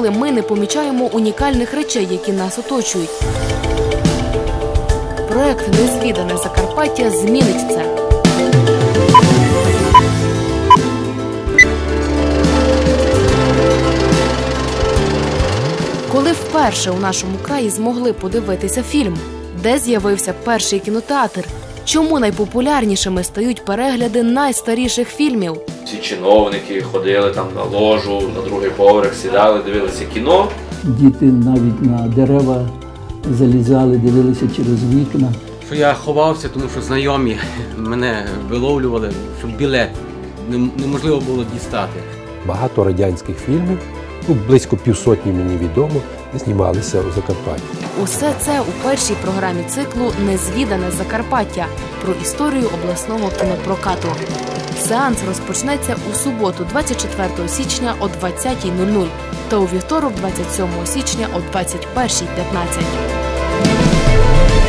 інколи ми не помічаємо унікальних речей, які нас оточують. Проект Незвідане Закарпаття змінить це. Коли вперше у нашому краї змогли подивитися фільм, де з'явився перший кінотеатр, чому найпопулярнішими стають перегляди найстаріших фільмів? Ці чиновники ходили там на ложу, на другий поверх, сідали, дивилися кіно. Діти навіть на дерева залізали, дивилися через вікна. Що я ховався, тому що знайомі мене виловлювали, щоб білет неможливо було дістати. Багато радянських фільмів, ну, близько півсотні мені відомо, знімалися у Закарпатті. Усе це у першій програмі циклу Незвідане Закарпаття про історію обласного кінопрокату. Сеанс розпочнеться у суботу, 24 січня о 20.00 та у вівторок, 27 січня о 21.15.